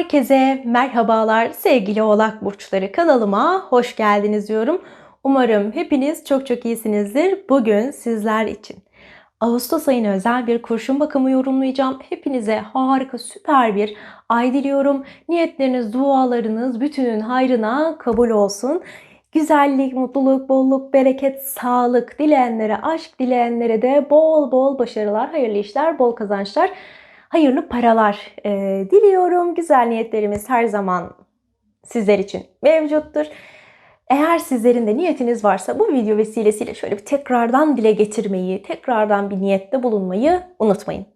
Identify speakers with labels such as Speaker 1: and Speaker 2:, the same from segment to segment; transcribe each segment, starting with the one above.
Speaker 1: Herkese merhabalar sevgili oğlak burçları kanalıma hoş geldiniz diyorum. Umarım hepiniz çok çok iyisinizdir. Bugün sizler için Ağustos ayına özel bir kurşun bakımı yorumlayacağım. Hepinize harika süper bir ay diliyorum. Niyetleriniz, dualarınız bütünün hayrına kabul olsun. Güzellik, mutluluk, bolluk, bereket, sağlık dileyenlere, aşk dileyenlere de bol bol başarılar, hayırlı işler, bol kazançlar hayırlı paralar e, diliyorum. Güzel niyetlerimiz her zaman sizler için mevcuttur. Eğer sizlerin de niyetiniz varsa bu video vesilesiyle şöyle bir tekrardan dile getirmeyi, tekrardan bir niyette bulunmayı unutmayın.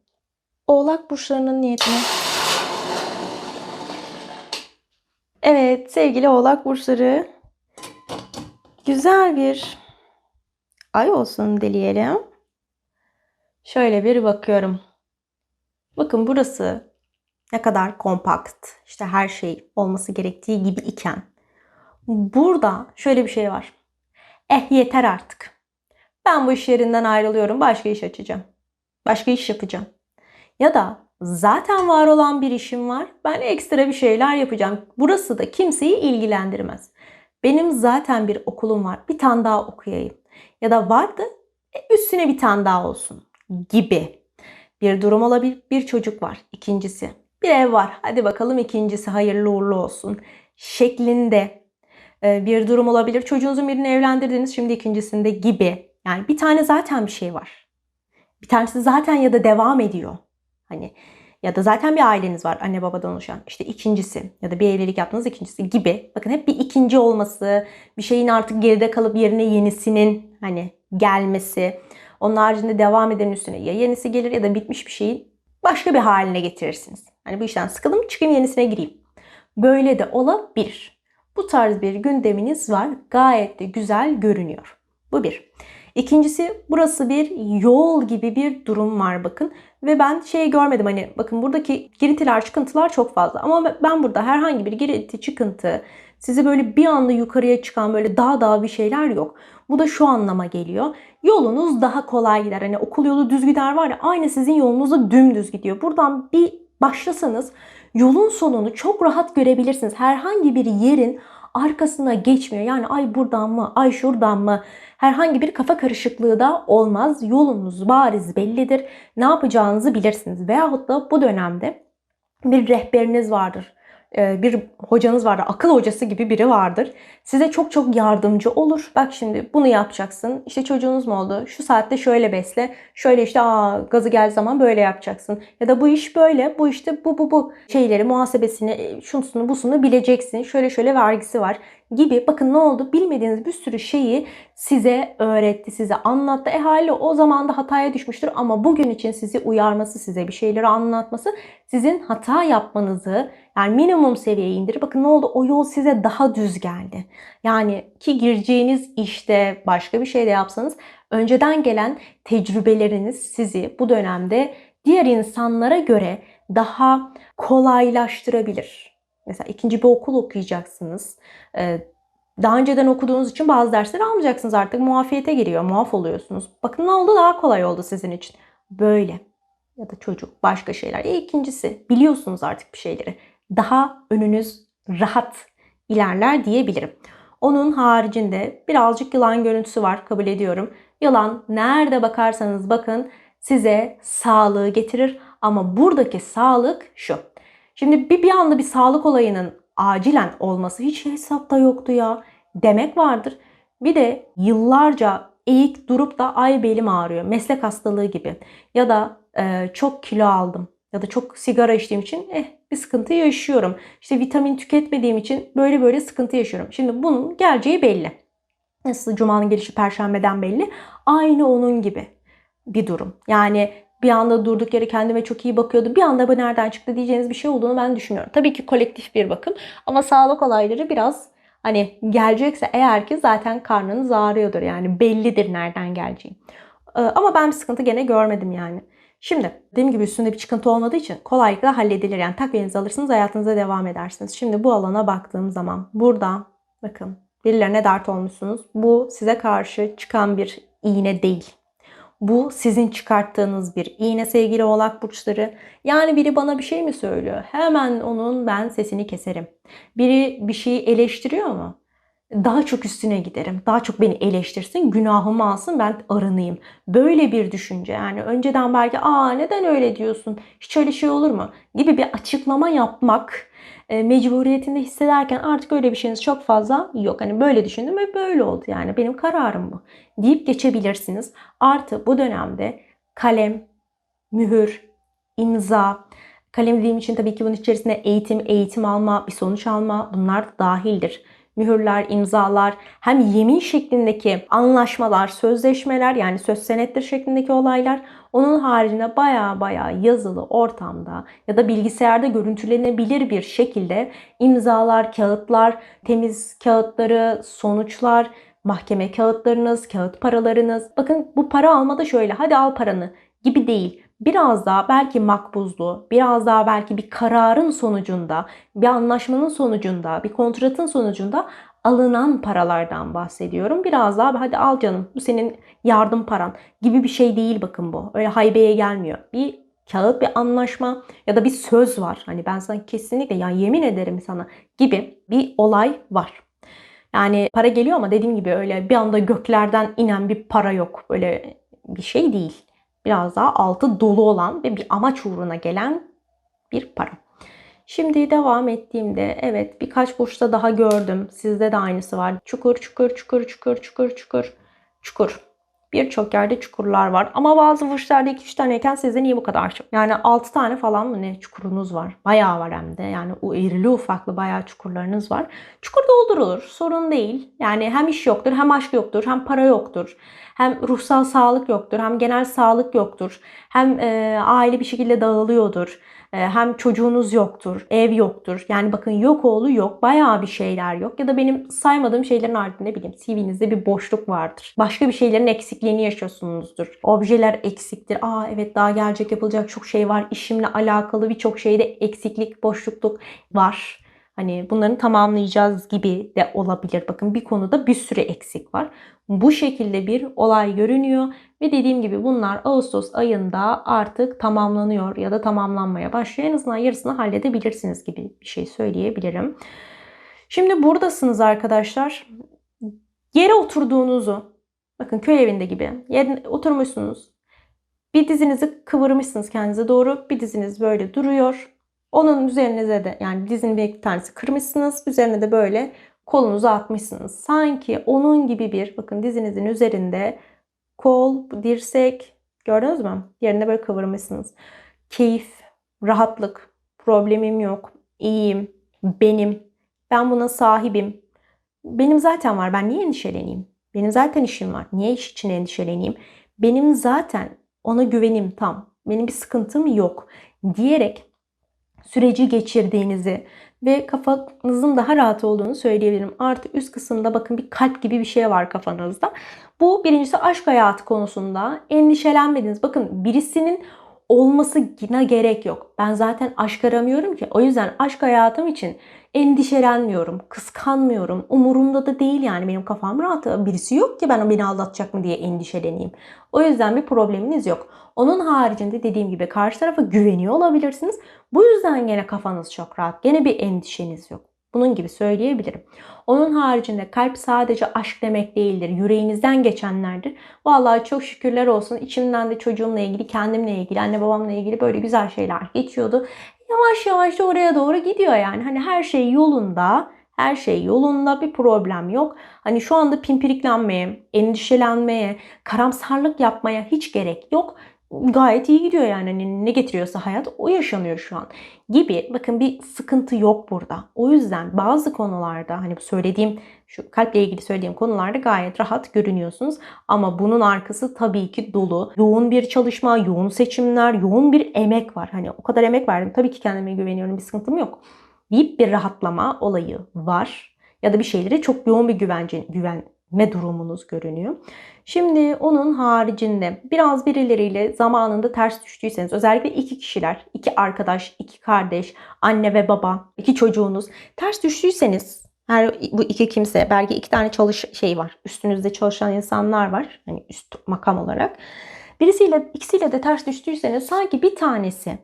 Speaker 1: Oğlak burçlarının niyetini. Evet sevgili oğlak burçları güzel bir ay olsun dileyelim. Şöyle bir bakıyorum. Bakın burası ne kadar kompakt, işte her şey olması gerektiği gibi iken burada şöyle bir şey var. Eh yeter artık. Ben bu iş yerinden ayrılıyorum, başka iş açacağım. Başka iş yapacağım. Ya da zaten var olan bir işim var. Ben ekstra bir şeyler yapacağım. Burası da kimseyi ilgilendirmez. Benim zaten bir okulum var. Bir tane daha okuyayım. Ya da vardı e, üstüne bir tane daha olsun gibi bir durum olabilir. Bir çocuk var. İkincisi. Bir ev var. Hadi bakalım ikincisi hayırlı uğurlu olsun. Şeklinde e, bir durum olabilir. Çocuğunuzun birini evlendirdiniz şimdi ikincisinde gibi. Yani bir tane zaten bir şey var. Bir tanesi zaten ya da devam ediyor. Hani ya da zaten bir aileniz var anne babadan oluşan. İşte ikincisi ya da bir evlilik yaptığınız ikincisi gibi. Bakın hep bir ikinci olması, bir şeyin artık geride kalıp yerine yenisinin hani gelmesi. Onun haricinde devam eden üstüne ya yenisi gelir ya da bitmiş bir şeyi başka bir haline getirirsiniz. Hani bu işten sıkıldım çıkayım yenisine gireyim. Böyle de olabilir. Bu tarz bir gündeminiz var. Gayet de güzel görünüyor. Bu bir. İkincisi burası bir yol gibi bir durum var bakın. Ve ben şey görmedim hani bakın buradaki girintiler çıkıntılar çok fazla. Ama ben burada herhangi bir girinti çıkıntı sizi böyle bir anda yukarıya çıkan böyle dağ dağ bir şeyler yok. Bu da şu anlama geliyor. Yolunuz daha kolay gider. Hani okul yolu düz gider var ya aynı sizin yolunuzda dümdüz gidiyor. Buradan bir başlasanız yolun sonunu çok rahat görebilirsiniz. Herhangi bir yerin arkasına geçmiyor. Yani ay buradan mı, ay şuradan mı herhangi bir kafa karışıklığı da olmaz. Yolunuz bariz bellidir. Ne yapacağınızı bilirsiniz. Veyahut da bu dönemde bir rehberiniz vardır. Ee, bir hocanız vardır, akıl hocası gibi biri vardır. Size çok çok yardımcı olur. Bak şimdi bunu yapacaksın. İşte çocuğunuz mu oldu? Şu saatte şöyle besle. Şöyle işte aa gazı gel zaman böyle yapacaksın. Ya da bu iş böyle. Bu işte bu bu bu şeyleri muhasebesini, e, şunsunu busunu bileceksin. Şöyle şöyle vergisi var gibi. Bakın ne oldu? Bilmediğiniz bir sürü şeyi size öğretti, size anlattı. E hali o zaman da hataya düşmüştür ama bugün için sizi uyarması, size bir şeyleri anlatması sizin hata yapmanızı yani minimum seviyeye indir. Bakın ne oldu? O yol size daha düz geldi. Yani ki gireceğiniz işte başka bir şey de yapsanız önceden gelen tecrübeleriniz sizi bu dönemde diğer insanlara göre daha kolaylaştırabilir. Mesela ikinci bir okul okuyacaksınız. Daha önceden okuduğunuz için bazı dersleri almayacaksınız artık. Muafiyete giriyor, muaf oluyorsunuz. Bakın ne oldu? Daha kolay oldu sizin için. Böyle. Ya da çocuk, başka şeyler. E, ikincisi, biliyorsunuz artık bir şeyleri. Daha önünüz rahat ilerler diyebilirim. Onun haricinde birazcık yılan görüntüsü var kabul ediyorum. Yılan nerede bakarsanız bakın size sağlığı getirir ama buradaki sağlık şu. Şimdi bir bir anda bir sağlık olayının acilen olması hiç hesapta yoktu ya demek vardır. Bir de yıllarca eğik durup da ay belim ağrıyor. Meslek hastalığı gibi. Ya da e, çok kilo aldım. Ya da çok sigara içtiğim için eh bir sıkıntı yaşıyorum. İşte vitamin tüketmediğim için böyle böyle sıkıntı yaşıyorum. Şimdi bunun geleceği belli. Nasıl Cuma'nın gelişi Perşembe'den belli. Aynı onun gibi bir durum. Yani bir anda durduk yere kendime çok iyi bakıyordu. Bir anda bu nereden çıktı diyeceğiniz bir şey olduğunu ben düşünüyorum. Tabii ki kolektif bir bakım ama sağlık olayları biraz hani gelecekse eğer ki zaten karnınız ağrıyordur. Yani bellidir nereden geleceği. Ee, ama ben bir sıkıntı gene görmedim yani. Şimdi dediğim gibi üstünde bir çıkıntı olmadığı için kolaylıkla halledilir. Yani takviyenizi alırsınız hayatınıza devam edersiniz. Şimdi bu alana baktığım zaman burada bakın birilerine dert olmuşsunuz. Bu size karşı çıkan bir iğne değil. Bu sizin çıkarttığınız bir iğne sevgili oğlak burçları. Yani biri bana bir şey mi söylüyor? Hemen onun ben sesini keserim. Biri bir şeyi eleştiriyor mu? Daha çok üstüne giderim. Daha çok beni eleştirsin, günahımı alsın, ben arınayım. Böyle bir düşünce. Yani önceden belki aa neden öyle diyorsun? Hiç öyle şey olur mu? Gibi bir açıklama yapmak e, mecburiyetinde hissederken artık öyle bir şeyiniz çok fazla yok. Hani böyle düşündüm ve böyle oldu yani benim kararım bu deyip geçebilirsiniz. Artı bu dönemde kalem, mühür, imza, kalem dediğim için tabii ki bunun içerisinde eğitim, eğitim alma, bir sonuç alma bunlar da dahildir mühürler, imzalar, hem yemin şeklindeki anlaşmalar, sözleşmeler yani söz senettir şeklindeki olaylar onun haricinde baya baya yazılı ortamda ya da bilgisayarda görüntülenebilir bir şekilde imzalar, kağıtlar, temiz kağıtları, sonuçlar, mahkeme kağıtlarınız, kağıt paralarınız. Bakın bu para almada şöyle hadi al paranı gibi değil biraz daha belki makbuzlu, biraz daha belki bir kararın sonucunda, bir anlaşmanın sonucunda, bir kontratın sonucunda alınan paralardan bahsediyorum. Biraz daha hadi al canım bu senin yardım paran gibi bir şey değil bakın bu. Öyle haybeye gelmiyor. Bir kağıt bir anlaşma ya da bir söz var. Hani ben sana kesinlikle ya yemin ederim sana gibi bir olay var. Yani para geliyor ama dediğim gibi öyle bir anda göklerden inen bir para yok. Böyle bir şey değil biraz daha altı dolu olan ve bir amaç uğruna gelen bir para. Şimdi devam ettiğimde evet birkaç burçta daha gördüm. Sizde de aynısı var. Çukur, çukur, çukur, çukur, çukur, çukur, çukur. Birçok yerde çukurlar var. Ama bazı burçlarda 2-3 taneyken sizde niye bu kadar çok? Yani 6 tane falan mı ne çukurunuz var? Bayağı var hem de. Yani o irili ufaklı bayağı çukurlarınız var. Çukur doldurulur. Sorun değil. Yani hem iş yoktur, hem aşk yoktur, hem para yoktur. Hem ruhsal sağlık yoktur, hem genel sağlık yoktur. Hem e, aile bir şekilde dağılıyordur. E, hem çocuğunuz yoktur, ev yoktur. Yani bakın yok oğlu yok, bayağı bir şeyler yok. Ya da benim saymadığım şeylerin ardında ne bileyim CV'nizde bir boşluk vardır. Başka bir şeylerin eksikliğini yaşıyorsunuzdur. Objeler eksiktir. Aa evet daha gelecek yapılacak çok şey var. İşimle alakalı birçok şeyde eksiklik, boşlukluk var. Hani bunların tamamlayacağız gibi de olabilir. Bakın bir konuda bir sürü eksik var. Bu şekilde bir olay görünüyor ve dediğim gibi bunlar Ağustos ayında artık tamamlanıyor ya da tamamlanmaya başlıyor. En azından yarısını halledebilirsiniz gibi bir şey söyleyebilirim. Şimdi buradasınız arkadaşlar. Yere oturduğunuzu, bakın köy evinde gibi yere oturmuşsunuz. Bir dizinizi kıvırmışsınız kendinize doğru. Bir diziniz böyle duruyor. Onun üzerinize de yani dizinin bir tanesi kırmışsınız. Üzerine de böyle kolunuzu atmışsınız. Sanki onun gibi bir bakın dizinizin üzerinde kol, dirsek gördünüz mü? Yerine böyle kıvırmışsınız. Keyif, rahatlık, problemim yok, iyiyim, benim, ben buna sahibim. Benim zaten var, ben niye endişeleneyim? Benim zaten işim var, niye iş için endişeleneyim? Benim zaten ona güvenim tam, benim bir sıkıntım yok diyerek süreci geçirdiğinizi ve kafanızın daha rahat olduğunu söyleyebilirim. Artı üst kısımda bakın bir kalp gibi bir şey var kafanızda. Bu birincisi aşk hayatı konusunda endişelenmediniz. Bakın birisinin olmasına gerek yok. Ben zaten aşk aramıyorum ki. O yüzden aşk hayatım için endişelenmiyorum, kıskanmıyorum. Umurumda da değil yani benim kafam rahat. Birisi yok ki ben beni aldatacak mı diye endişeleneyim. O yüzden bir probleminiz yok. Onun haricinde dediğim gibi karşı tarafa güveniyor olabilirsiniz. Bu yüzden gene kafanız çok rahat. Gene bir endişeniz yok. Bunun gibi söyleyebilirim. Onun haricinde kalp sadece aşk demek değildir. Yüreğinizden geçenlerdir. Vallahi çok şükürler olsun. İçimden de çocuğumla ilgili, kendimle ilgili, anne babamla ilgili böyle güzel şeyler geçiyordu. Yavaş yavaş da oraya doğru gidiyor yani. Hani her şey yolunda. Her şey yolunda bir problem yok. Hani şu anda pimpiriklenmeye, endişelenmeye, karamsarlık yapmaya hiç gerek yok gayet iyi gidiyor yani. Hani ne getiriyorsa hayat o yaşanıyor şu an gibi. Bakın bir sıkıntı yok burada. O yüzden bazı konularda hani söylediğim şu kalple ilgili söylediğim konularda gayet rahat görünüyorsunuz. Ama bunun arkası tabii ki dolu. Yoğun bir çalışma, yoğun seçimler, yoğun bir emek var. Hani o kadar emek verdim. Tabii ki kendime güveniyorum. Bir sıkıntım yok. Deyip bir rahatlama olayı var. Ya da bir şeylere çok yoğun bir güvence, güvenme durumunuz görünüyor. Şimdi onun haricinde biraz birileriyle zamanında ters düştüyseniz özellikle iki kişiler, iki arkadaş, iki kardeş, anne ve baba, iki çocuğunuz ters düştüyseniz her bu iki kimse belki iki tane çalış şey var. Üstünüzde çalışan insanlar var. Hani üst makam olarak. Birisiyle ikisiyle de ters düştüyseniz sanki bir tanesi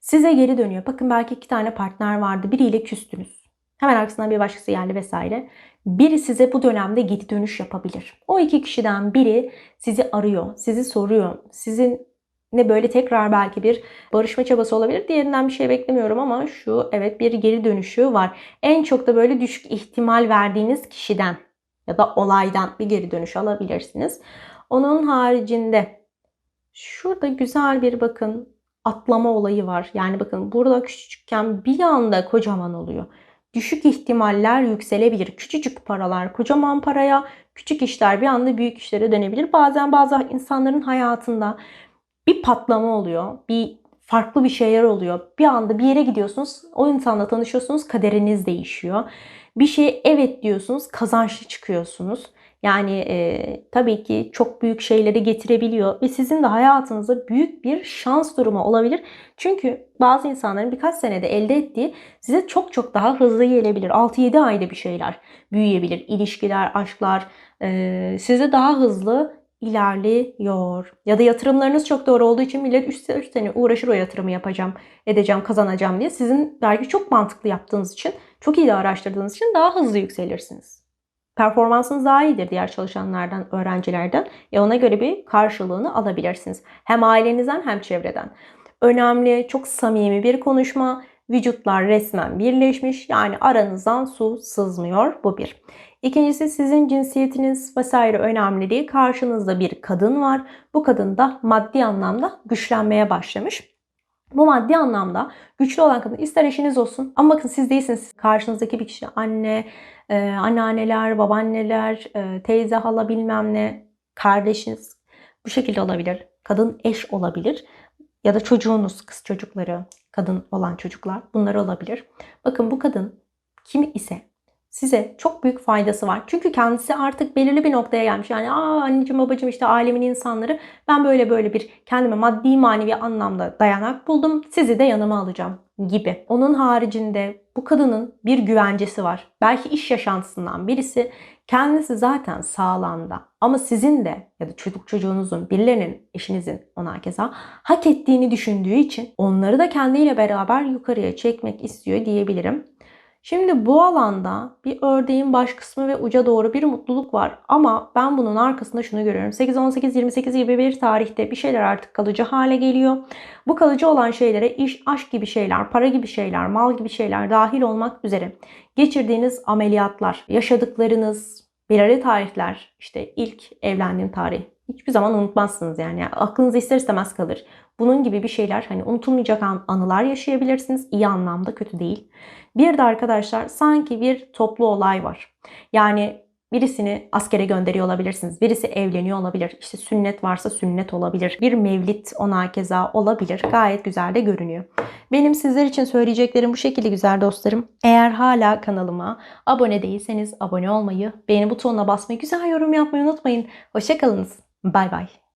Speaker 1: size geri dönüyor. Bakın belki iki tane partner vardı. Biriyle küstünüz. Hemen arkasından bir başkası geldi vesaire. Biri size bu dönemde geri dönüş yapabilir. O iki kişiden biri sizi arıyor, sizi soruyor. Sizin ne böyle tekrar belki bir barışma çabası olabilir. Diğerinden bir şey beklemiyorum ama şu evet bir geri dönüşü var. En çok da böyle düşük ihtimal verdiğiniz kişiden ya da olaydan bir geri dönüş alabilirsiniz. Onun haricinde şurada güzel bir bakın atlama olayı var. Yani bakın burada küçükken bir anda kocaman oluyor. Düşük ihtimaller yükselebilir. Küçücük paralar kocaman paraya, küçük işler bir anda büyük işlere dönebilir. Bazen bazı insanların hayatında bir patlama oluyor. Bir farklı bir şeyler oluyor. Bir anda bir yere gidiyorsunuz. O insanla tanışıyorsunuz. Kaderiniz değişiyor. Bir şeye evet diyorsunuz. Kazançlı çıkıyorsunuz. Yani e, tabii ki çok büyük şeyleri getirebiliyor ve sizin de hayatınızda büyük bir şans durumu olabilir. Çünkü bazı insanların birkaç senede elde ettiği size çok çok daha hızlı gelebilir. 6-7 ayda bir şeyler büyüyebilir. İlişkiler, aşklar e, size daha hızlı ilerliyor. Ya da yatırımlarınız çok doğru olduğu için millet 3 sene uğraşır o yatırımı yapacağım, edeceğim, kazanacağım diye. Sizin belki çok mantıklı yaptığınız için, çok iyi de araştırdığınız için daha hızlı yükselirsiniz. Performansınız daha iyidir diğer çalışanlardan, öğrencilerden. E ona göre bir karşılığını alabilirsiniz. Hem ailenizden hem çevreden. Önemli, çok samimi bir konuşma. Vücutlar resmen birleşmiş. Yani aranızdan su sızmıyor. Bu bir. İkincisi sizin cinsiyetiniz vesaire önemli değil. Karşınızda bir kadın var. Bu kadın da maddi anlamda güçlenmeye başlamış. Bu maddi anlamda güçlü olan kadın ister eşiniz olsun ama bakın siz değilsiniz. Karşınızdaki bir kişi anne, e, anneanneler, babaanneler, e, teyze, hala bilmem ne, kardeşiniz bu şekilde olabilir. Kadın eş olabilir ya da çocuğunuz, kız çocukları, kadın olan çocuklar bunlar olabilir. Bakın bu kadın kim ise size çok büyük faydası var. Çünkü kendisi artık belirli bir noktaya gelmiş. Yani aa anneciğim babacığım işte alemin insanları ben böyle böyle bir kendime maddi manevi anlamda dayanak buldum. Sizi de yanıma alacağım gibi. Onun haricinde bu kadının bir güvencesi var. Belki iş yaşantısından birisi kendisi zaten sağlamda ama sizin de ya da çocuk çocuğunuzun, birilerinin, eşinizin ona keza hak ettiğini düşündüğü için onları da kendiyle beraber yukarıya çekmek istiyor diyebilirim. Şimdi bu alanda bir ördeğin baş kısmı ve uca doğru bir mutluluk var. Ama ben bunun arkasında şunu görüyorum. 8, 18, 28 gibi bir tarihte bir şeyler artık kalıcı hale geliyor. Bu kalıcı olan şeylere iş, aşk gibi şeyler, para gibi şeyler, mal gibi şeyler dahil olmak üzere geçirdiğiniz ameliyatlar, yaşadıklarınız, belirli tarihler, işte ilk evlendiğim tarih, hiçbir zaman unutmazsınız yani. yani aklınızda ister istemez kalır. Bunun gibi bir şeyler hani unutulmayacak an, anılar yaşayabilirsiniz. iyi anlamda kötü değil. Bir de arkadaşlar sanki bir toplu olay var. Yani birisini askere gönderiyor olabilirsiniz. Birisi evleniyor olabilir. İşte sünnet varsa sünnet olabilir. Bir mevlit ona keza olabilir. Gayet güzel de görünüyor. Benim sizler için söyleyeceklerim bu şekilde güzel dostlarım. Eğer hala kanalıma abone değilseniz abone olmayı, beğeni butonuna basmayı, güzel yorum yapmayı unutmayın. Hoşçakalınız. Bay bay.